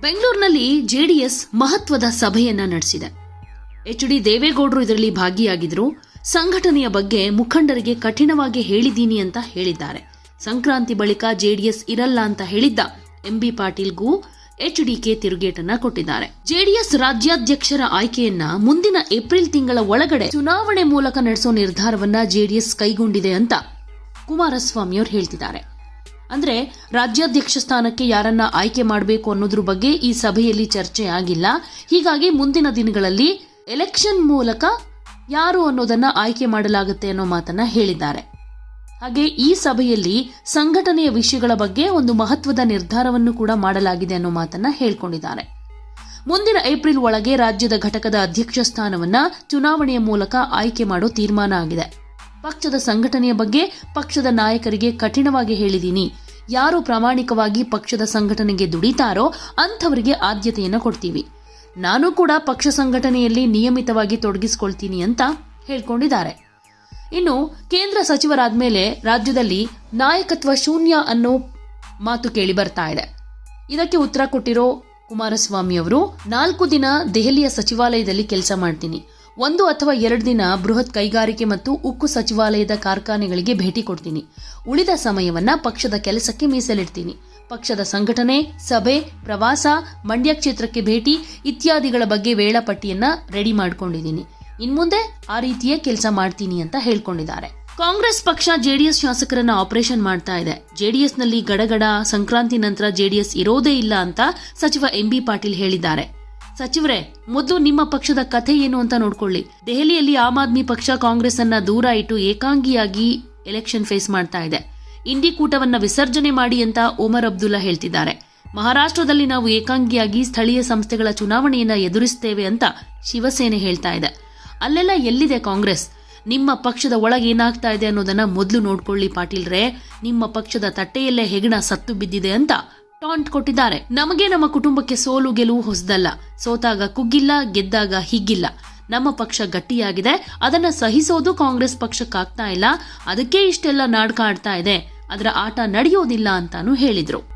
ಬೆಂಗಳೂರಿನಲ್ಲಿ ಜೆಡಿಎಸ್ ಮಹತ್ವದ ಸಭೆಯನ್ನ ನಡೆಸಿದೆ. ಎಚ್ ಡಿ ದೇವೇಗೌಡರು ಇದರಲ್ಲಿ ಭಾಗಿಯಾಗಿದ್ರು. ಸಂಘಟನೆಯ ಬಗ್ಗೆ ಮುಖಂಡರಿಗೆ ಕಠಿಣವಾಗಿ ಹೇಳಿದ್ದೀನಿ ಅಂತ ಹೇಳಿದ್ದಾರೆ. ಸಂಕ್ರಾಂತಿ ಬಳಿಕ ಜೆಡಿಎಸ್ ಇರಲ್ಲ ಅಂತ ಹೇಳಿದ್ದ ಎಂಬಿ ಪಾಟೀಲ್ಗೂ ಎಚ್ಡಿಕೆ ತಿರುಗೇಟನ್ನ ಕೊಟ್ಟಿದ್ದಾರೆ. ಜೆಡಿಎಸ್ ರಾಜ್ಯಾಧ್ಯಕ್ಷರ ಆಯ್ಕೆಯನ್ನ ಮುಂದಿನ ಏಪ್ರಿಲ್ ತಿಂಗಳ ಒಳಗಡೆ ಚುನಾವಣೆ ಮೂಲಕ ನಡೆಸೋ ನಿರ್ಧಾರವನ್ನ ಜೆಡಿಎಸ್ ಕೈಗೊಂಡಿದೆ ಅಂತ ಕುಮಾರಸ್ವಾಮಿ ಅವರು ಹೇಳ್ತಿದ್ದಾರೆ. ಅಂದ್ರೆ ರಾಜ್ಯಾಧ್ಯಕ್ಷ ಸ್ಥಾನಕ್ಕೆ ಯಾರನ್ನ ಆಯ್ಕೆ ಮಾಡಬೇಕು ಅನ್ನೋದ್ರ ಬಗ್ಗೆ ಈ ಸಭೆಯಲ್ಲಿ ಚರ್ಚೆ ಆಗಿಲ್ಲ. ಹೀಗಾಗಿ ಮುಂದಿನ ದಿನಗಳಲ್ಲಿ ಎಲೆಕ್ಷನ್ ಮೂಲಕ ಯಾರು ಅನ್ನೋದನ್ನ ಆಯ್ಕೆ ಮಾಡಲಾಗುತ್ತೆ ಅನ್ನೋ ಮಾತನ್ನ ಹೇಳಿದ್ದಾರೆ. ಹಾಗೆ ಈ ಸಭೆಯಲ್ಲಿ ಸಂಘಟನೆಯ ವಿಷಯಗಳ ಬಗ್ಗೆ ಒಂದು ಮಹತ್ವದ ನಿರ್ಧಾರವನ್ನು ಕೂಡ ಮಾಡಲಾಗಿದೆ ಅನ್ನೋ ಮಾತನ್ನ ಹೇಳ್ಕೊಂಡಿದ್ದಾರೆ. ಮುಂದಿನ ಏಪ್ರಿಲ್ ಒಳಗೆ ರಾಜ್ಯದ ಘಟಕದ ಅಧ್ಯಕ್ಷ ಸ್ಥಾನವನ್ನ ಚುನಾವಣೆಯ ಮೂಲಕ ಆಯ್ಕೆ ಮಾಡೋ ತೀರ್ಮಾನ ಆಗಿದೆ. ಪಕ್ಷದ ಸಂಘಟನೆಯ ಬಗ್ಗೆ ಪಕ್ಷದ ನಾಯಕರಿಗೆ ಕಠಿಣವಾಗಿ ಹೇಳಿದ್ದೀನಿ ಯಾರು ಪ್ರಾಮಾಣಿಕವಾಗಿ ಪಕ್ಷದ ಸಂಘಟನೆಗೆ ದುಡಿತಾರೋ ಅಂಥವರಿಗೆ ಆದ್ಯತೆಯನ್ನು ಕೊಡ್ತೀವಿ. ನಾನು ಕೂಡ ಪಕ್ಷ ಸಂಘಟನೆಯಲ್ಲಿ ನಿಯಮಿತವಾಗಿ ತೊಡಗಿಸಿಕೊಳ್ತೀನಿ ಅಂತ ಹೇಳ್ಕೊಂಡಿದ್ದಾರೆ. ಇನ್ನು ಕೇಂದ್ರ ಸಚಿವರಾದ ಮೇಲೆ ರಾಜ್ಯದಲ್ಲಿ ನಾಯಕತ್ವ ಶೂನ್ಯ ಅನ್ನೋ ಮಾತು ಕೇಳಿ ಬರ್ತಾ ಇದೆ. ಇದಕ್ಕೆ ಉತ್ತರ ಕೊಟ್ಟಿರೋ ಕುಮಾರಸ್ವಾಮಿ ಅವರು, ನಾಲ್ಕು ದಿನ ದೆಹಲಿಯ ಸಚಿವಾಲಯದಲ್ಲಿ ಕೆಲಸ ಮಾಡ್ತೀನಿ. ಒಂದು ಅಥವಾ ಎರಡು ದಿನ ಬೃಹತ್ ಕೈಗಾರಿಕೆ ಮತ್ತು ಉಕ್ಕು ಸಚಿವಾಲಯದ ಕಾರ್ಖಾನೆಗಳಿಗೆ ಭೇಟಿ ಕೊಡ್ತೀನಿ. ಉಳಿದ ಸಮಯವನ್ನ ಪಕ್ಷದ ಕೆಲಸಕ್ಕೆ ಮೀಸಲಿಡ್ತೀನಿ. ಪಕ್ಷದ ಸಂಘಟನೆ, ಸಭೆ, ಪ್ರವಾಸ, ಮಂಡ್ಯ ಕ್ಷೇತ್ರಕ್ಕೆ ಭೇಟಿ ಇತ್ಯಾದಿಗಳ ಬಗ್ಗೆ ವೇಳಾಪಟ್ಟಿಯನ್ನ ರೆಡಿ ಮಾಡ್ಕೊಂಡಿದ್ದೀನಿ. ಇನ್ಮುಂದೆ ಆ ರೀತಿಯ ಕೆಲಸ ಮಾಡ್ತೀನಿ ಅಂತ ಹೇಳ್ಕೊಂಡಿದ್ದಾರೆ. ಕಾಂಗ್ರೆಸ್ ಪಕ್ಷ ಜೆಡಿಎಸ್ ಶಾಸಕರನ್ನ ಆಪರೇಷನ್ ಮಾಡ್ತಾ ಇದೆ. ಜೆಡಿಎಸ್ನಲ್ಲಿ ಗಡಗಡ, ಸಂಕ್ರಾಂತಿ ನಂತರ ಜೆಡಿಎಸ್ ಇರೋದೇ ಇಲ್ಲ ಅಂತ ಸಚಿವ ಎಂಬಿ ಪಾಟೀಲ್ ಹೇಳಿದ್ದಾರೆ. ಸಚಿವರೇ, ಮೊದಲು ನಿಮ್ಮ ಪಕ್ಷದ ಕಥೆ ಏನು ಅಂತ ನೋಡ್ಕೊಳ್ಳಿ. ದೆಹಲಿಯಲ್ಲಿ ಆಮ್ ಆದ್ಮಿ ಪಕ್ಷ ಕಾಂಗ್ರೆಸ್ ಅನ್ನ ದೂರ ಇಟ್ಟು ಏಕಾಂಗಿಯಾಗಿ ಎಲೆಕ್ಷನ್ ಫೇಸ್ ಮಾಡ್ತಾ ಇದೆ. ಇಂಡಿ ಕೂಟವನ್ನ ವಿಸರ್ಜನೆ ಮಾಡಿ ಅಂತ ಒಮರ್ ಅಬ್ದುಲ್ಲಾ ಹೇಳ್ತಿದ್ದಾರೆ. ಮಹಾರಾಷ್ಟ್ರದಲ್ಲಿ ನಾವು ಏಕಾಂಗಿಯಾಗಿ ಸ್ಥಳೀಯ ಸಂಸ್ಥೆಗಳ ಚುನಾವಣೆಯನ್ನ ಎದುರಿಸ್ತೇವೆ ಅಂತ ಶಿವಸೇನೆ ಹೇಳ್ತಾ ಇದೆ. ಅಲ್ಲೆಲ್ಲ ಎಲ್ಲಿದೆ ಕಾಂಗ್ರೆಸ್? ನಿಮ್ಮ ಪಕ್ಷದ ಒಳಗೆ ಏನಾಗ್ತಾ ಇದೆ ಅನ್ನೋದನ್ನ ಮೊದಲು ನೋಡ್ಕೊಳ್ಳಿ ಪಾಟೀಲ್ರೇ. ನಿಮ್ಮ ಪಕ್ಷದ ತಟ್ಟೆಯಲ್ಲೇ ಹೆಗಣ ಸತ್ತು ಬಿದ್ದಿದೆ ಅಂತ ಟಾಂಟ್ ಕೊಟ್ಟಿದ್ದಾರೆ. ನಮಗೆ ನಮ್ಮ ಕುಟುಂಬಕ್ಕೆ ಸೋಲು, ಗೆಲುವು ಹೊಸದಲ್ಲ. ಸೋತಾಗ ಕುಗ್ಗಿಲ್ಲ, ಗೆದ್ದಾಗ ಹಿಗ್ಗಿಲ್ಲ ನಮ್ಮ ಪಕ್ಷ ಗಟ್ಟಿಯಾಗಿದೆ. ಅದನ್ನ ಸಹಿಸೋದು ಕಾಂಗ್ರೆಸ್ ಪಕ್ಷಕ್ಕಾಗ್ತಾ ಇಲ್ಲ. ಅದಕ್ಕೆ ಇಷ್ಟೆಲ್ಲ ನಾಡ್ಕಾಡ್ತಾ ಇದೆ. ಅದರ ಆಟ ನಡೆಯೋದಿಲ್ಲ ಅಂತಾನು ಹೇಳಿದ್ರು.